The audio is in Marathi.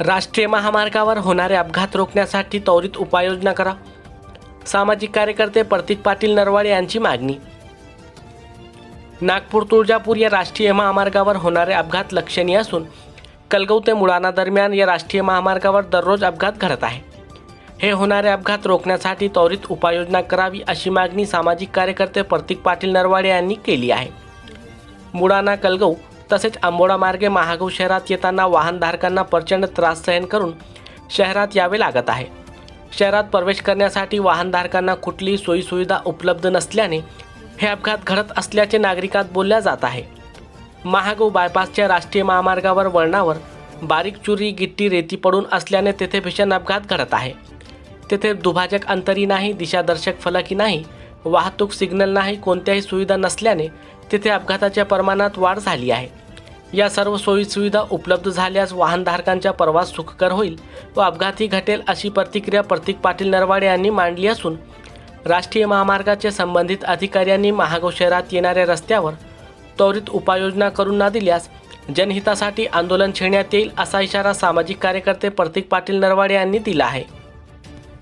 राष्ट्रीय महामार्गावर होणारे अपघात रोखण्यासाठी त्वरित उपाययोजना करा. सामाजिक कार्यकर्ते प्रतीक पाटील नरवाडे यांची मागणी. नागपूर तुळजापूर या राष्ट्रीय महामार्गावर होणारे अपघात लक्षणीय असून कलगव ते मुळाना दरम्यान या राष्ट्रीय महामार्गावर दररोज अपघात घडत आहे. हे होणारे अपघात रोखण्यासाठी त्वरित उपाययोजना करावी अशी मागणी सामाजिक कार्यकर्ते प्रतीक पाटील नरवाडे यांनी केली आहे. मुळाना कलगव तसेच आंबोडा मार्गे महागाव शहरात येताना वाहनधारकांना प्रचंड त्रास सहन करून शहरात यावे लागत आहे. शहरात प्रवेश करण्यासाठी वाहनधारकांना कुठलीही सोयीसुविधा उपलब्ध नसल्याने हे अपघात घडत असल्याचे नागरिकात बोलल्या जात आहे. महागाव बायपासच्या राष्ट्रीय महामार्गावर वळणावर बारीक चुरी गिट्टी रेती पडून असल्याने तेथे भीषण अपघात घडत आहे. तेथे दुभाजक अंतरी नाही दिशादर्शक फलकी नाही वाहतूक सिग्नल नाही कोणत्याही सुविधा नसल्याने तेथे अपघाताच्या प्रमाणात वाढ झाली आहे. या सर्व सोयीसुविधा उपलब्ध झाल्यास वाहनधारकांचा प्रवास सुखकर होईल व अपघातही घटेल अशी प्रतिक्रिया प्रतीक पाटील नरवाडे यांनी मांडली असून राष्ट्रीय महामार्गाचे संबंधित अधिकाऱ्यांनी महागाव शहरात येणाऱ्या रस्त्यावर त्वरित उपाययोजना करून न दिल्यास जनहितासाठी आंदोलन छेडण्यात येईल असा इशारा सामाजिक कार्यकर्ते प्रतीक पाटील नरवाडे यांनी दिला आहे.